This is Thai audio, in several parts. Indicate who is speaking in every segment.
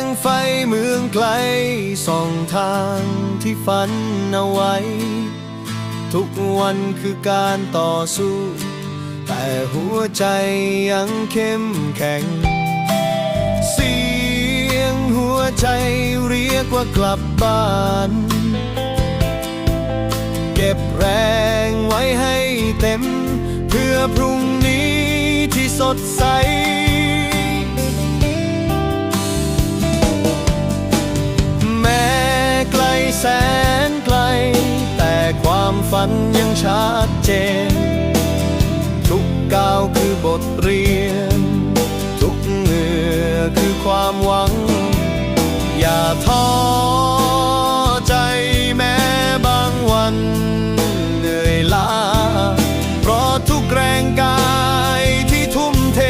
Speaker 1: แสงไฟเมืองไกลส่องทางที่ฝันเอาไว้ ทุกวันคือการต่อสู้ แต่หัวใจยังเข้มแข็ง เสียงหัวใจเรียกว่ากลับบ้านเก็บแรงไว้ให้เต็ม เพื่อพรุ่งนี้ที่สดใส ฝันยังชัดเจน ทุกก้าวคือบทเรียน ทุกเหงื่อคือความหวัง อย่าท้อใจแม้บางวันเหนื่อยล้า เพราะทุกแรงกายที่ทุ่มเท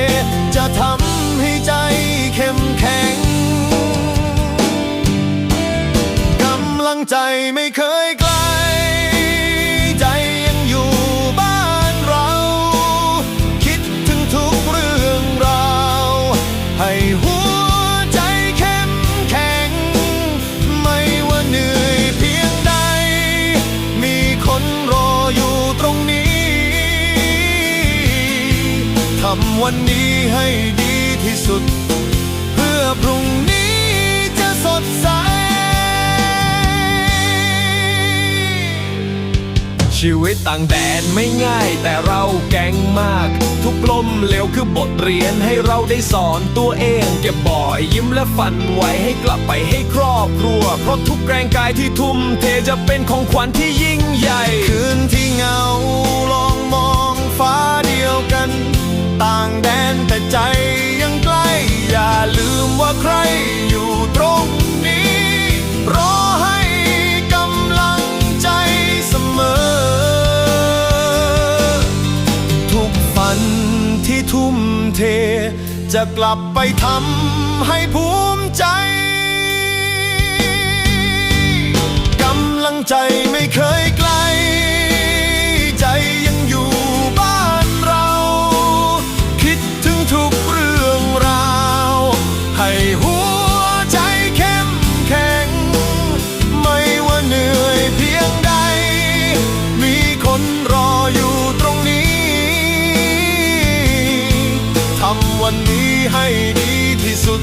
Speaker 1: จะทำให้ใจเข้มแข็ง กำลังใจไม่เคย วันนี้ให้ดีที่สุด เพื่อพรุ่งนี้จะสดใส
Speaker 2: ชีวิตต่างแดนไม่ง่ายแต่เราแก่งมาก ทุกลมเหลวคือบทเรียนให้เราได้สอนตัวเอง เก็บบ่อยยิ้มและฝันไว้ให้กลับไปให้ครอบครัว เพราะทุกแรงกายที่ทุ่มเทจะเป็นของขวัญที่ยิ่งใหญ่
Speaker 1: คืนที่เงาลองมองฟ้า ที่ทุ่มเท จะกลับไปทำให้ภูมิใจ กำลังใจ ให้ดีที่สุด